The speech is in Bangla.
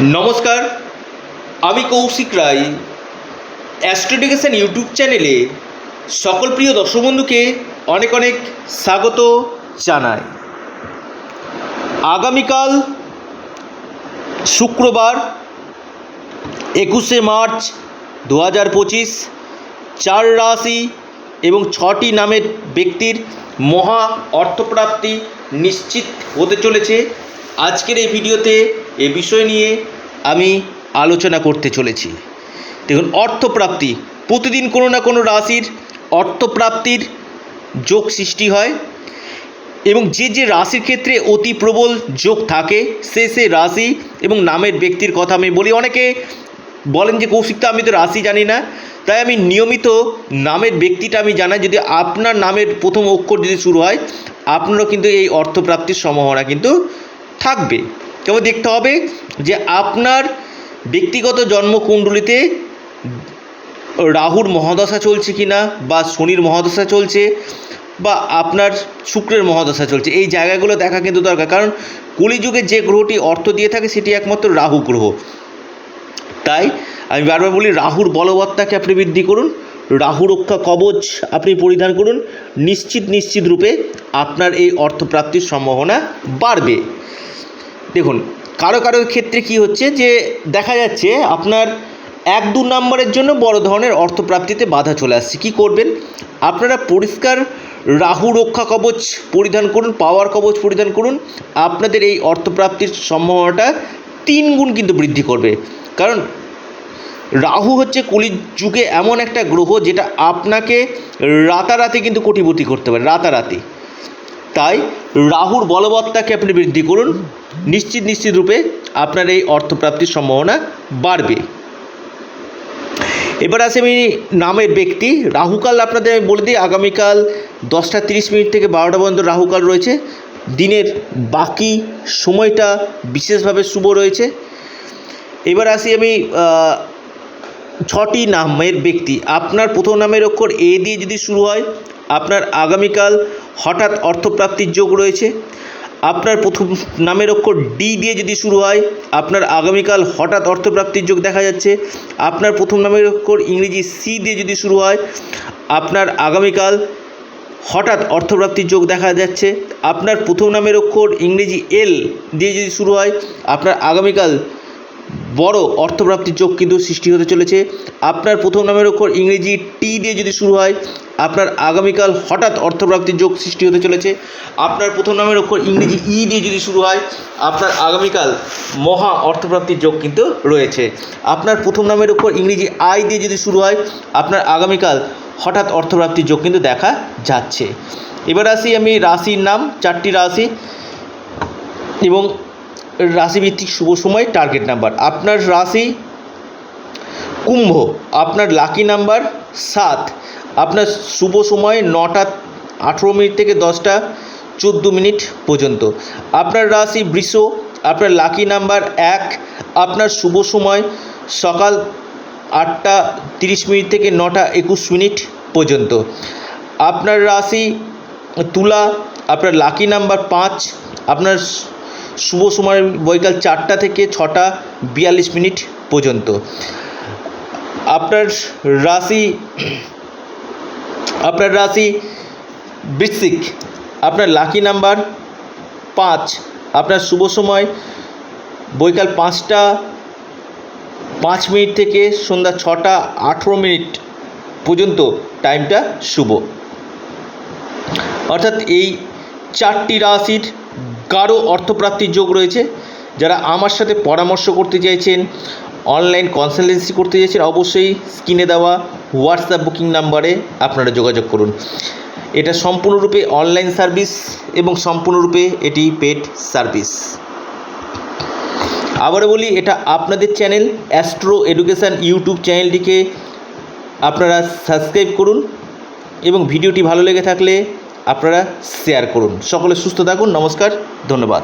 নমস্কার, আমি কৌশিক রায়। অ্যাস্ট্রোডিকেশন ইউটিউব চ্যানেলে সকল প্রিয় দর্শক বন্ধুকে অনেক অনেক স্বাগত জানাই। আগামীকাল শুক্রবার একুশে মার্চ দু হাজার পঁচিশ, চার রাশি এবং ছটি নামের ব্যক্তির মহা অর্থপ্রাপ্তি নিশ্চিত হতে চলেছে। আজকের এই ভিডিওতে এ বিষয় নিয়ে আমি আলোচনা করতে চলেছি। দেখুন, অর্থপ্রাপ্তি। প্রতিদিন কোনো না কোনো রাশির অর্থপ্রাপ্তির যোগ সৃষ্টি হয় এবং যে যে রাশির ক্ষেত্রে অতি প্রবল যোগ থাকে, সে সে রাশি এবং নামের ব্যক্তির কথা আমি বলি। অনেকে বলেন যে কৌশিকটা আমি তো রাশি জানি না। তাই আমি নিয়মিত নামের ব্যক্তিটা আমি জানাই। যদি আপনার নামের প্রথম অক্ষর যদি শুরু হয়, আপনারও কিন্তু এই অর্থপ্রাপ্তির সম্ভাবনা কিন্তু থাকবে। তবে দেখতে হবে যে আপনার ব্যক্তিগত জন্মকুণ্ডলিতে রাহুর মহাদশা চলছে কি না বা শনির মহাদশা চলছে বা আপনার শুক্রের মহাদশা চলছে। এই জায়গাগুলো দেখা কিন্তু দরকার। কারণ কলিযুগে যে গ্রহটি অর্থ দিয়ে থাকে সেটি একমাত্র রাহু গ্রহ। তাই আমি বারবার বলি, রাহুর বলবত্তাকে আপনি বৃদ্ধি করুন, রাহু রক্ষা কবচ আপনি পরিধান করুন, নিশ্চিত নিশ্চিত রূপে আপনার এই অর্থপ্রাপ্তির সম্ভাবনা বাড়বে। দেখুন, কারও কারোর ক্ষেত্রে কি হচ্ছে যে দেখা যাচ্ছে আপনার এক দু নম্বরের জন্য বড় ধরনের অর্থপ্রাপ্তিতে বাধা চলে আসছে। কী করবেন? আপনারা পরিষ্কার রাহু রক্ষা কবচ পরিধান করুন, পাওয়ার কবচ পরিধান করুন। আপনাদের এই অর্থপ্রাপ্তির সম্ভাবনাটা তিন গুণ কিন্তু বৃদ্ধি করবে। কারণ রাহু হচ্ছে কলির যুগে এমন একটা গ্রহ যেটা আপনাকে রাতারাতি কিন্তু কোটিপতি করতে পারে, রাতারাতি। তাই রাহুর বলবত্তাকে আপনি বৃদ্ধি করুন। নিশ্চিত নিশ্চিত রূপে আপনার এই অর্থপ্রাপ্তির সম্ভাবনা বাড়বে। এবার আসে আমি নামের ব্যক্তি। রাহুকাল আপনাদের আমি বলে দিই, আগামীকাল দশটা তিরিশ মিনিট থেকে বারোটা পর্যন্ত রাহুকাল রয়েছে। দিনের বাকি সময়টা বিশেষভাবে শুভ রয়েছে। এবার আসি আমি ছটি নামের ব্যক্তি। আপনার প্রথম নামের অক্ষর এ দিয়ে যদি শুরু হয়, আপনার আগামীকাল হঠাৎ অর্থপ্রাপ্তির যোগ রয়েছে। আপনার প্রথম নামের অক্ষর ডি দিয়ে যদি শুরু হয়, আপনার আগামীকাল হঠাৎ অর্থপ্রাপ্তির যোগ দেখা যাচ্ছে। আপনার প্রথম নামের অক্ষর ইংরেজি সি দিয়ে যদি শুরু হয়, আপনার আগামীকাল হঠাৎ অর্থপ্রাপ্তির যোগ দেখা যাচ্ছে। আপনার প্রথম নামের অক্ষর ইংরেজি এল দিয়ে যদি শুরু হয়, আপনার আগামীকাল বড় অর্থপ্রাপ্তির যোগ কিন্তু সৃষ্টি হতে চলেছে। আপনার প্রথম নামের অক্ষর ইংরেজি টি দিয়ে যদি শুরু হয়, আপনার আগামীকাল হঠাৎ অর্থপ্রাপ্তির যোগ সৃষ্টি হতে চলেছে। আপনার প্রথম নামের অক্ষর ইংরেজি ই দিয়ে যদি শুরু হয়, আপনার আগামীকাল মহা অর্থপ্রাপ্তির যোগ কিন্তু রয়েছে। আপনার প্রথম নামের অক্ষর ইংরেজি আই দিয়ে যদি শুরু হয়, আপনার আগামীকাল হঠাৎ অর্থপ্রাপ্তির যোগ কিন্তু দেখা যাচ্ছে। এবার আসি আমি রাশির নাম, চারটি রাশি এবং রাশিভিত্তিক শুভ সময় টার্গেট নাম্বার আপনার রাশি কুম্ভ, আপনার লাকি নাম্বার সাত। আপনার শুভ সময় নটা, আঠেরো মিনিট থেকে দশটা, চোদ্দ মিনিট পর্যন্ত। আপনার রাশি বৃষ, আপনার লাকি নাম্বার এক। আপনার শুভ সময় সকাল আটটা, তিরিশ মিনিট থেকে নটা, একুশ মিনিট পর্যন্ত। আপনার রাশি তুলা, আপনার লাকি নাম্বার পাঁচ। আপনার শুভ সময় বৈকাল চারটা থেকে ছটা বিয়াল্লিশ মিনিট পর্যন্ত। আপনার রাশি আপনার রাশি বৃশ্চিক, আপনার লাকি নাম্বার পাঁচ। আপনার শুভ সময় বৈকাল পাঁচটা, পাঁচ মিনিট থেকে সন্ধ্যা ছটা আঠেরো মিনিট পর্যন্ত টাইমটা শুভ। অর্থাৎ এই চারটি রাশির গাঢ় অর্থপ্রাপ্তির যোগ রয়েছে। যারা আমার সাথে পরামর্শ করতে চাইছেন অনলাইন কনসালটেন্সি করতে চাইছেন, অবশ্যই স্ক্রিনে দেওয়া হোয়াটসঅ্যাপ বুকিং নাম্বারে আপনারা যোগাযোগ করুন। এটা সম্পূর্ণরূপে অনলাইন সার্ভিস এবং সম্পূর্ণরূপে এটি পেড সার্ভিস আবারও বলি, এটা আপনাদের চ্যানেল অ্যাস্ট্রো এডুকেশান ইউটিউব চ্যানেলটিকে আপনারা সাবস্ক্রাইব করুন এবং ভিডিওটি ভালো লেগে থাকলে আপনারা শেয়ার করুন। সকলে সুস্থ থাকুন নমস্কার ধন্যবাদ।